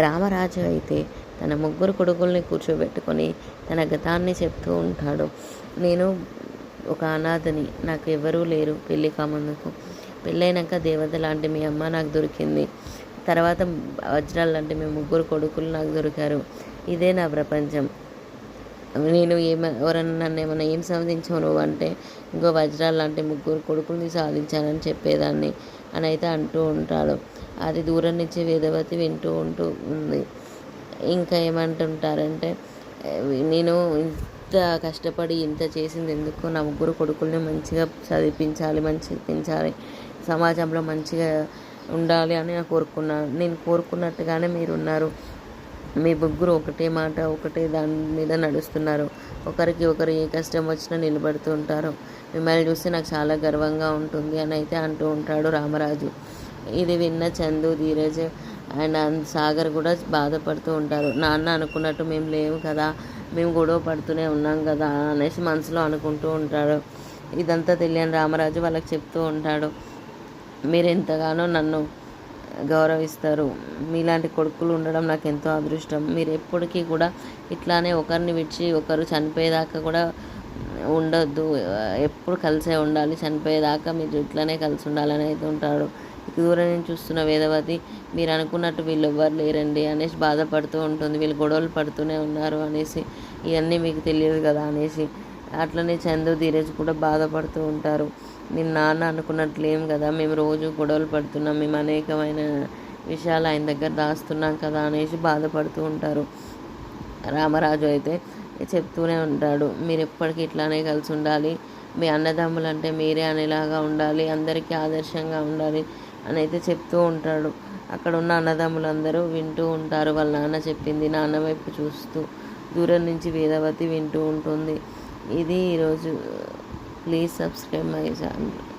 రామరాజు అయితే తన ముగ్గురు కొడుకుల్ని కూర్చోబెట్టుకొని తన గతాన్ని చెప్తూ ఉంటాడు. నేను ఒక అనాథని నాకు ఎవరూ లేరు పెళ్ళి కామందుకు పెళ్ళైనాక దేవత లాంటి మీ అమ్మ నాకు దొరికింది. తర్వాత వజ్రాలు లాంటి మీ ముగ్గురు కొడుకులు నాకు దొరికారు. ఇదే నా ప్రపంచం. నేను ఏమ ఎవరన్నా నన్ను ఏమన్నా ఏం సాధించావు నువ్వు అంటే ఇంకో వజ్రాలు లాంటి ముగ్గురు కొడుకుల్ని సాధించానని చెప్పేదాన్ని అని అయితే అంటూ ఉంటాడు. అది దూరం నుంచి వేదవతి వింటూ ఉంటూ ఉంది. ఇంకా ఏమంటుంటారంటే నేను ఇంత కష్టపడి ఇంత చేసింది ఎందుకు? నా ముగ్గురు కొడుకుల్ని మంచిగా చదివించాలి మంచిగా పెంచాలి సమాజంలో మంచిగా ఉండాలి అని నేను కోరుకున్నాను నేను కోరుకున్నట్టుగానే మీరు ఉన్నారు మీ ముగ్గురు ఒకటే మాట ఒకటే దాని మీద నడుస్తున్నారు. ఒకరికి ఒకరు ఏ కష్టం వచ్చినా నిలబడుతూ ఉంటారు. మిమ్మల్ని చూస్తే నాకు చాలా గర్వంగా ఉంటుంది అని అయితే అంటూ ఉంటాడు రామరాజు. ఇది విన్న చందు ధీరజ్ అండ్ సాగర్ కూడా బాధపడుతూ ఉంటారు. నాన్న అనుకున్నట్టు మేము లేవు కదా మేము గొడవ పడుతూనే ఉన్నాం కదా అనేసి మనసులో అనుకుంటూ ఉంటాడు. ఇదంతా తెలియని రామరాజు వాళ్ళకి చెప్తూ ఉంటాడు. మీరు ఎంతగానో నన్ను గౌరవిస్తారు. మీలాంటి కొడుకులు ఉండడం నాకు ఎంతో అదృష్టం. మీరు ఎప్పటికీ కూడా ఇట్లానే ఒకరిని విడిచి ఒకరు చనిపోయేదాకా కూడా ఉండొద్దు. ఎప్పుడు కలిసే ఉండాలి. చనిపోయేదాకా మీరు ఇట్లానే కలిసి ఉండాలని అయితే ఉంటాడు దూరం నుంచి చూస్తున్న వేదవతి మీరు అనుకున్నట్టు వీళ్ళు ఎవ్వరు లేరండి అనేసి బాధపడుతూ ఉంటుంది. వీళ్ళు గొడవలు పడుతూనే ఉన్నారు అనేసి ఇవన్నీ మీకు తెలియదు కదా అనేసి అట్లనే చందు ధీరజ్ కూడా బాధపడుతూ ఉంటారు. నేను నాన్న అనుకున్నట్లు ఏం కదా మేము రోజు గొడవలు పడుతున్నాం మేము అనేకమైన విషయాలు ఆయన దగ్గర దాస్తున్నాం కదా అనేసి బాధపడుతూ ఉంటారు. రామరాజు అయితే చెప్తూనే ఉంటాడు. మీరు ఎప్పటికీ ఇట్లానే కలిసి ఉండాలి. మీ అన్నదమ్ములు అంటే మీరే అనేలాగా ఉండాలి. అందరికీ ఆదర్శంగా ఉండాలి అని అయితే చెప్తూ ఉంటాడు. అక్కడ ఉన్న అన్నదమ్ములందరూ వింటూ ఉంటారు. వాళ్ళ నాన్న చెప్పింది నాన్న వైపు చూస్తూ దూరం నుంచి వేదవతి వింటూ ఉంటుంది. ఇది ఈరోజు ప్లీజ్ సబ్స్క్రైబ్ మై ఛానల్